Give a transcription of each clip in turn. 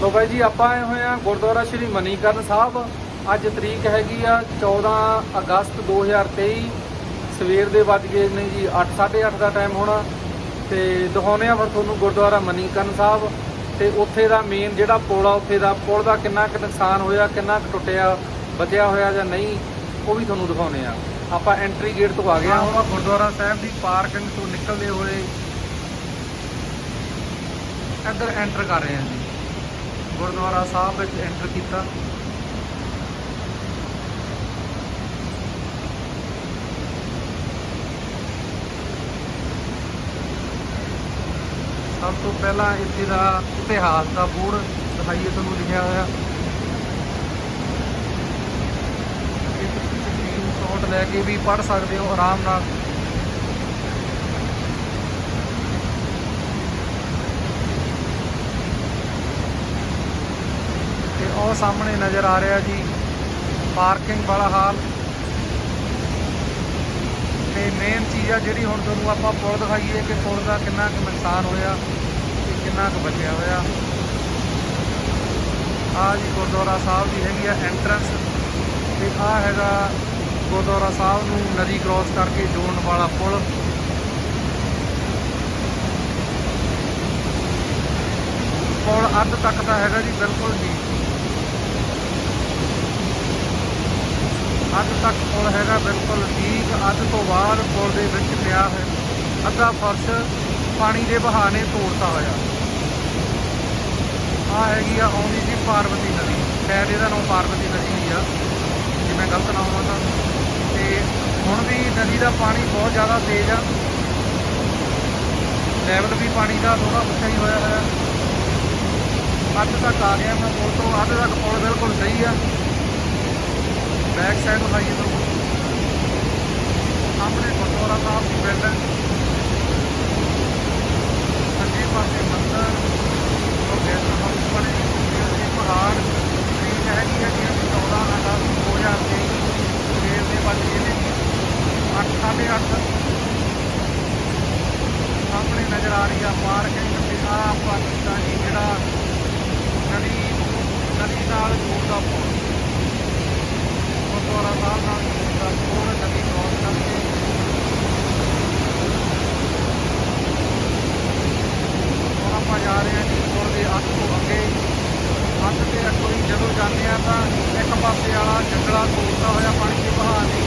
ਲੋ ਬਾਈ ਜੀ, ਆਪਾਂ ਆਏ ਹੋਏ ਆ ਗੁਰਦੁਆਰਾ ਸ਼੍ਰੀ ਮਨੀਕਰਨ ਸਾਹਿਬ। ਅੱਜ ਤਰੀਕ ਹੈਗੀ ਆ 14 ਅਗਸਤ 2023 ਸਵੇਰ ਦੇ ਵੱਜ ਗਏ ਨੇ ਜੀ 8:30 ਦਾ ਟਾਈਮ ਹੋਣਾ। ਤੇ ਦਿਖਾਉਨੇ ਆ ਫਿਰ ਤੁਹਾਨੂੰ ਗੁਰਦੁਆਰਾ ਮਨੀਕਰਨ ਸਾਹਿਬ। ਤੇ ਉੱਥੇ ਦਾ ਮੇਨ ਜਿਹੜਾ ਪੁਲ ਆ, ਉੱਥੇ ਦਾ ਪੁਲ ਦਾ ਕਿੰਨਾ ਕੁ ਨੁਕਸਾਨ ਹੋਇਆ, ਕਿੰਨਾ ਕੁ ਟੁੱਟਿਆ, ਬਚਿਆ ਹੋਇਆ ਜਾਂ ਨਹੀਂ, ਉਹ ਵੀ ਤੁਹਾਨੂੰ ਦਿਖਾਉਨੇ ਆ। ਆਪਾਂ ਐਂਟਰੀ ਗੇਟ ਤੋਂ ਆ ਗਏ ਆ। ਹੁਣ ਗੁਰਦੁਆਰਾ ਸਾਹਿਬ ਦੀ ਪਾਰਕਿੰਗ ਤੋਂ ਨਿਕਲਦੇ ਹੋਏ ਇੱਧਰ ਐਂਟਰ ਕਰ ਰਹੇ ਹਾਂ ਜੀ। ਗੁਰਦੁਆਰਾ ਸਾਹਿਬ ਵਿੱਚ ਐਂਟਰ ਕੀਤਾ। ਸਭ ਤੋਂ ਪਹਿਲਾਂ ਇੱਥੇ ਦਾ ਇਤਿਹਾਸ ਦਾ ਬੋਰਡ ਦਿਖਾਈਏ, ਤੁਹਾਨੂੰ ਲਿਖਿਆ ਹੋਇਆ। ਇਹ ਤੁਸੀਂ ਸਕਰੀਨ ਲੈ ਕੇ ਵੀ ਪੜ੍ਹ ਸਕਦੇ ਹੋ, ਆਰਾਮ ਨਾਲ। ਸਾਹਮਣੇ ਨਜ਼ਰ ਆ ਰਿਹਾ ਜੀ। ਪਾਰਕਿੰਗ ਵਾਲਾ ਹਾਲ। ਤੇ ਮੇਨ ਚੀਜ਼ ਆ ਜਿਹੜੀ ਹੁਣ ਤੁਹਾਨੂੰ ਆਪਾਂ ਪੁਲ ਦਿਖਾਈਏ ਕਿ ਪੁਲ ਦਾ ਕਿੰਨਾ ਕੁ ਨੁਕਸਾਨ ਹੋਇਆ ਤੇ ਕਿੰਨਾ ਕੁ ਬਚਿਆ ਹੋਇਆ। ਆ ਜੀ ਗੁਰਦੁਆਰਾ ਸਾਹਿਬ ਦੀ ਹੈਗੀ ਆ ਐਂਟਰੈਂਸ ਤੇ ਆ ਹੈਗਾ ਗੁਰਦੁਆਰਾ ਸਾਹਿਬ ਨੂੰ ਨਦੀ ਕ੍ਰਾਸ ਕਰਕੇ ਜੋੜਨ ਵਾਲਾ ਪੁਲ। ਪੁਲ ਅੱਧ ਤੱਕ ਦਾ ਹੈਗਾ ਜੀ, ਬਿਲਕੁਲ ਜੀ। ਅੱਧ ਤੱਕ ਪੁਲ ਹੈਗਾ ਬਿਲਕੁਲ ਠੀਕ ਅੱਧ ਤੋਂ ਬਾਅਦ ਪੁਲ ਦੇ ਵਿੱਚ ਪਿਆ ਹੈ। ਅੱਧਾ ਫਰਸ਼ ਪਾਣੀ ਦੇ ਵਹਾਅ ਨੇ ਤੋੜਤਾ ਹੋਇਆ। ਆ ਹੈਗੀ ਆ ਆਉਂਦੀ ਜੀ ਪਾਰਵਤੀ ਨਦੀ। ਸ਼ਾਇਦ ਇਹਦਾ ਨਾਮ ਪਾਰਵਤੀ ਨਦੀ ਹੀ ਆ। ਜੇ ਮੈਂ ਗਲਤ ਨਾ ਹੋਵਾਂ ਤਾਂ ਤੇ ਹੁਣ ਵੀ ਨਦੀ ਦਾ ਪਾਣੀ ਬਹੁਤ ਜ਼ਿਆਦਾ ਤੇਜ਼ ਆ। ਲੈਵਲ ਵੀ ਪਾਣੀ ਦਾ ਥੋੜਾ ਉੱਚਾ ਹੀ ਹੋਇਆ ਹੋਇਆ। ਅੱਧ ਤੱਕ ਆ ਗਿਆ ਮੈਂ ਪੁਲ ਤੋਂ। ਅੱਧ ਤੱਕ ਪੁਲ ਬਿਲਕੁਲ ਸਹੀ ਆ। ਬੈਕ ਸਾਈਡ ਦਿਖਾਈਏ ਤੋਂ ਸਾਹਮਣੇ ਗੁਰਦੁਆਰਾ ਸਾਹਿਬ ਦੀ ਬਿਲਡਿੰਗ ਸੱਜੇ ਪਾਸੇ ਮੰਦਰ। ਉਹ ਗੈਸ ਹਾਊਸ ਬਣੇ ਇਹ ਪਹਾੜ। ਇਹ ਹੈਗੀ ਹੈ ਕਿ 14 ਅਗਸਤ 2023 ਸਵੇਰ ਦੇ ਵੱਜ ਗਏ ਨੇ। 8:30 ਸਾਹਮਣੇ ਨਜ਼ਰ ਆ ਰਹੀ ਆ ਪਾਰਕਿੰਗ ਤੇ ਆ ਪਾਕਿਸਤਾਨੀ ਜਿਹੜਾ ਨਦੀ ਨਦੀ ਨਾਲ ਜੋੜਦਾ ਪੁਲ। ਗੁਰਦੁਆਰਾ ਸਾਹਿਬ ਨਾਲ ਜੋੜਦਾ ਨਦੀ ਕ੍ਰਾਸ ਕਰਕੇ ਹੁਣ ਆਪਾਂ ਜਾ ਰਹੇ ਹਾਂ ਜੀ ਪੁਲ ਦੇ ਅੱਧ ਤੋਂ ਅੱਗੇ। ਅੱਧ ਤੇ ਅੱਗੋਂ ਹੀ ਜਦੋਂ ਜਾਂਦੇ ਆ ਤਾਂ ਇੱਕ ਪਾਸੇ ਵਾਲਾ ਜੰਗਲਾ ਤੋੜਦਾ ਹੋਇਆ ਪਾਣੀ ਦੇ ਵਹਾਅ ਨੇ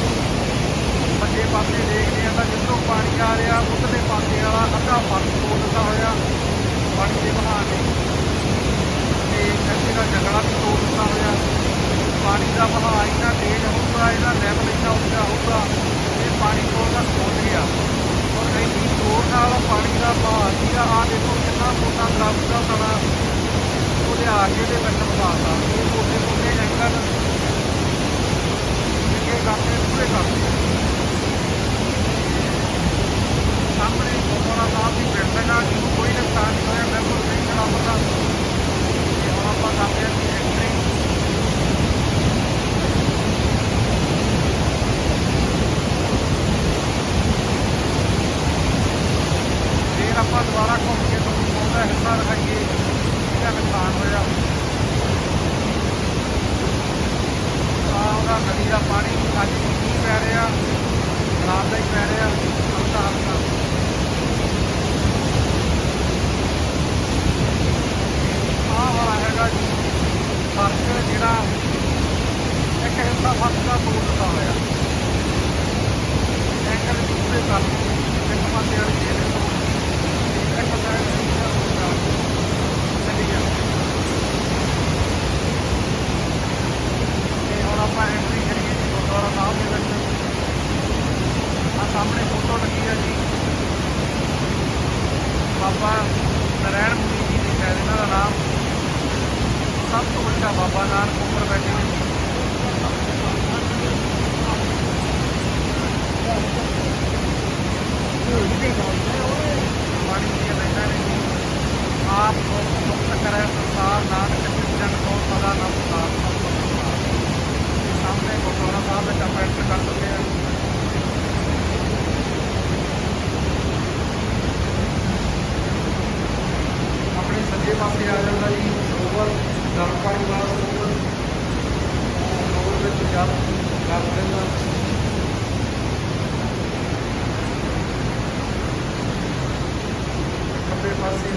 ਸੱਜੇ ਪਾਸੇ ਦੇਖਦੇ ਆ ਤਾਂ ਜਿੱਥੋਂ ਪਾਣੀ ਆ ਰਿਹਾ, ਉਧਰਲੇ ਪਾਸੇ ਵਾਲਾ ਅੱਧਾ ਪਾਣੀ ਤੋੜ ਦਿੱਤਾ ਹੋਇਆ ਪਾਣੀ ਦੇ ਵਹਾਅ ਨੇ ਤੇ ਇੱਥੇ ਦਾ ਜੰਗਲਾ ਵੀ ਤੋੜ ਦਿੱਤਾ ਹੋਇਆ। ਪਾਣੀ ਦਾ ਵਹਾਅ ਇੰਨਾ ਤੇਜ਼ ਹੋਊਗਾ, ਇਹਦਾ ਲੈਵਲ ਇੰਨਾ ਉੱਚਾ ਹੋਊਗਾ ਇਹ ਪਾਣੀ ਕੋਲ ਦਾ ਸੋਚ ਗਿਆ। ਔਰ ਇੰਨੀ ਜ਼ੋਰ ਨਾਲ ਪਾਣੀ ਦਾ ਵਹਾਅ ਸੀਗਾ ਆ ਦੇਖੋ ਕਿੰਨਾ ਮੋਟਾ ਦਰਖਤ ਦਾ ਤਣਾ ਉਹਦੇ ਆ ਕੇ ਦੇ ਵਿੱਚ ਵਸਾਤਾ ਇਹ ਮੋਟੇ ਮੋਟੇ ਐਂਗਲ ਨਿੱਕੇ ਕਰਦੇ ਪੂਰੇ ਕਰਦੇ ਸਾਹਮਣੇ ਗੁਰਦੁਆਰਾ ਸਾਹਿਬ ਦੀ ਬਿਲਡਿੰਗ ਆ ਜਿਹਨੂੰ ਕੋਈ ਨੁਕਸਾਨ ਨਹੀਂ ਹੋਇਆ ਬਿਲਕੁਲ ਸਹੀ ਸਲਾਮਤ ਆ ਤੇ ਹੁਣ ਆਪਾਂ ਕਰਦੇ ਹਾਂ ਜੀ ਐਂਟਰੀ ਫਿਰ ਆਪਾਂ ਦੁਬਾਰਾ ਘੁੰਮ ਕੇ ਤੁਹਾਨੂੰ ਉਹਦਾ ਹਿੱਸਾ ਦਿਖਾਈਏ ਜਿਹੜਾ ਨੁਕਸਾਨ ਹੋਇਆ। ਆ ਉਹਦਾ ਨਦੀ ਦਾ ਪਾਣੀ ਅੱਜ ਵੀ ਮੀਂਹ ਪੈ ਰਿਹਾ ਰਾਤ ਦਾ ਹੀ ਪੈ ਰਿਹਾ ਹਲਕਾ ਹਲਕਾ ਬਾਬਾ ਨਰੈਣ ਮੁਨੀ ਜੀ ਨੇ ਸ਼ਾਇਦ ਇਹਨਾਂ ਦਾ ਨਾਮ ਸਭ ਤੋਂ ਵੱਡਾ ਬਾਬਾ ਨਾਨਕ ਉਮਰ ਬੈਠੇ ਨੇ ਪਾਣੀ ਦੀਆਂ ਲੈਣਾ ਨੇ ਜੀ ਆਪ ਕੋ ਮੁਕਤ ਕਰੇ ਸੰਸਾਰ ਨਾਨਕ ਜਨ ਕੋ ਸਦਾ ਨਮਸਕਾਰ ਸਾਹਮਣੇ ਗੁਰਦੁਆਰਾ ਸਾਹਿਬ ਦਾ ਕੰਪੈਂਟ ਕਰ ਚੁੱਕੇ ਆ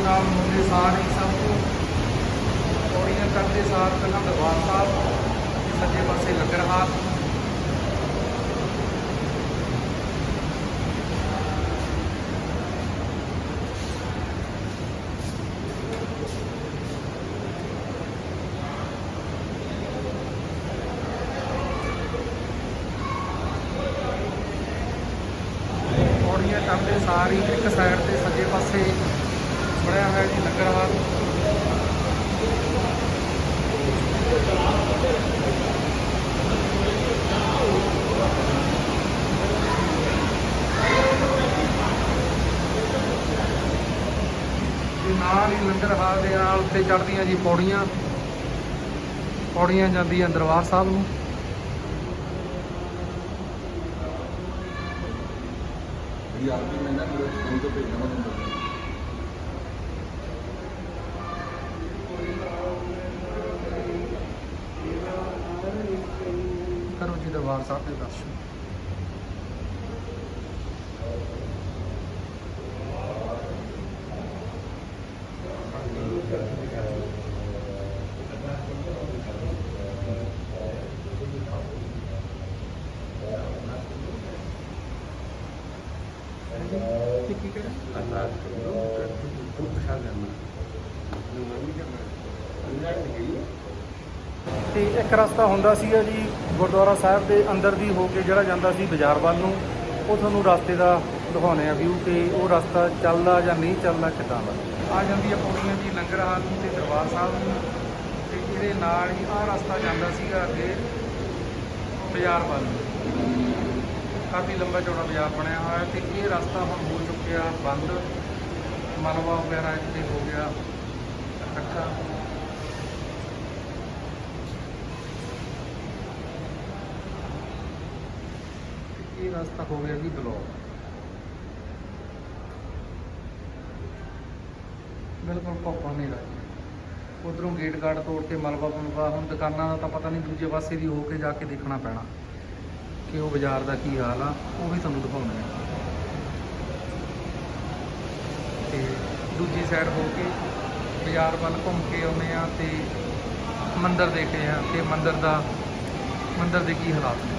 ਨਾਲ ਮੁੰਡੇ ਸਾਰ ਹੀ ਸਭ ਤੋਂ ਪੌੜੀਆਂ ਕਰਦੇ ਸਾਰ ਪਹਿਲਾਂ ਦਰਬਾਰ ਸਾਹਿਬ ਸੱਜੇ ਪਾਸੇ ਲੰਗਰ ਹਾਲ ਸਾਰੀ ਇੱਕ ਸਾਈਡ ਤੇ ਸੱਜੇ ਪਾਸੇ ਬਣਿਆ ਹੋਇਆ ਜੀ ਲੰਗਰ ਹਾਲ ਨਾਲ ਹੀ ਲੰਗਰ ਹਾਲ ਦੇ ਨਾਲ ਉੱਤੇ ਚੜਦੀਆਂ ਜੀ ਪੌੜੀਆਂ। ਪੌੜੀਆਂ ਜਾਂਦੀਆਂ ਦਰਬਾਰ ਸਾਹਿਬ ਨੂੰ। ਜਿਹੜੀ ਆਰਮੀ ਮੈਂ ਨਾ ਮੇਰੇ ਤੋਂ ਭੇਜਣਾ ਮੈਂ ਤੁਹਾਨੂੰ ਕਰੋ ਜੀ ਦਰਬਾਰ ਸਾਹਿਬ ਦੇ ਦਰਸ਼ਨ ਤੇ ਇੱਕ ਰਸਤਾ ਹੁੰਦਾ ਸੀਗਾ ਜੀ ਗੁਰਦੁਆਰਾ ਸਾਹਿਬ ਦੇ ਅੰਦਰ ਦੀ ਹੋ ਕੇ ਜਿਹੜਾ ਜਾਂਦਾ ਸੀ ਬਾਜ਼ਾਰ ਵੱਲ ਨੂੰ, ਉਹ ਤੁਹਾਨੂੰ ਰਸਤੇ ਦਾ ਦਿਖਾਉਣੇ ਆ ਵਿਊ ਕਿ ਉਹ ਰਸਤਾ ਚੱਲਦਾ ਜਾਂ ਨਹੀਂ ਚੱਲਦਾ ਕਿੱਦਾਂ ਦਾ? ਆ ਜਾਂਦੀ ਆ ਪੌੜੀਆਂ ਦੀ ਲੰਗਰ ਹਾਲ ਨੂੰ ਤੇ ਦਰਬਾਰ ਸਾਹਿਬ ਨੂੰ ਤੇ ਇਹਦੇ ਨਾਲ ਹੀ ਆਹ ਰਸਤਾ ਜਾਂਦਾ ਸੀਗਾ ਅੱਗੇ ਬਾਜ਼ਾਰ ਵੱਲ ਨੂੰ। ਕਾਫੀ ਲੰਬਾ ਚੌੜਾ ਬਾਜ਼ਾਰ ਬਣਿਆ ਹੋਇਆ ਹੈ ਤੇ ਇਹ ਰਸਤਾ ਹੁਣ ਹੋ ਚੁੱਕਿਆ ਬੰਦ। ਮਲਵਾ ਵਗੈਰਾ ਇੱਥੇ ਹੋ ਗਿਆ। ਇਕੱਠਾ। ਤੇ ਇਹ ਰਸਤਾ ਹੋ ਗਿਆ ਜੀ ਬਲੌਕ? ਬਿਲਕੁਲ ਕੋਪਾ ਨਹੀਂ ਰਹੀ। ਉਧਰੋਂ ਗੇਟ ਗਾਰਡ ਤੋੜ ਕੇ ਮਲਬਾ ਮਲਬਾ, ਹੁਣ ਦੁਕਾਨਾਂ ਦਾ ਤਾਂ ਪਤਾ ਨਹੀਂ ਦੂਜੇ ਪਾਸੇ ਦੀ ਹੋ ਕੇ ਜਾ ਕੇ ਦੇਖਣਾ ਪੈਣਾ ਕਿ ਉਹ ਬਾਜ਼ਾਰ ਦਾ ਕੀ ਹਾਲ ਆ, ਉਹ ਵੀ ਤੁਹਾਨੂੰ ਦਿਖਾਉਣਾ ਹੈ। ਤੇ ਦੂਜੀ ਸਾਈਡ ਹੋ ਕੇ ਬਾਜ਼ਾਰ ਵੱਲ ਘੁੰਮ ਕੇ ਆਉਂਦੇ ਆ ਤੇ ਮੰਦਿਰ ਦੇਖਦੇ ਆ ਕਿ ਮੰਦਿਰ ਦਾ, ਮੰਦਿਰ ਦੇ ਕੀ ਹਾਲਾਤ ਨੇ।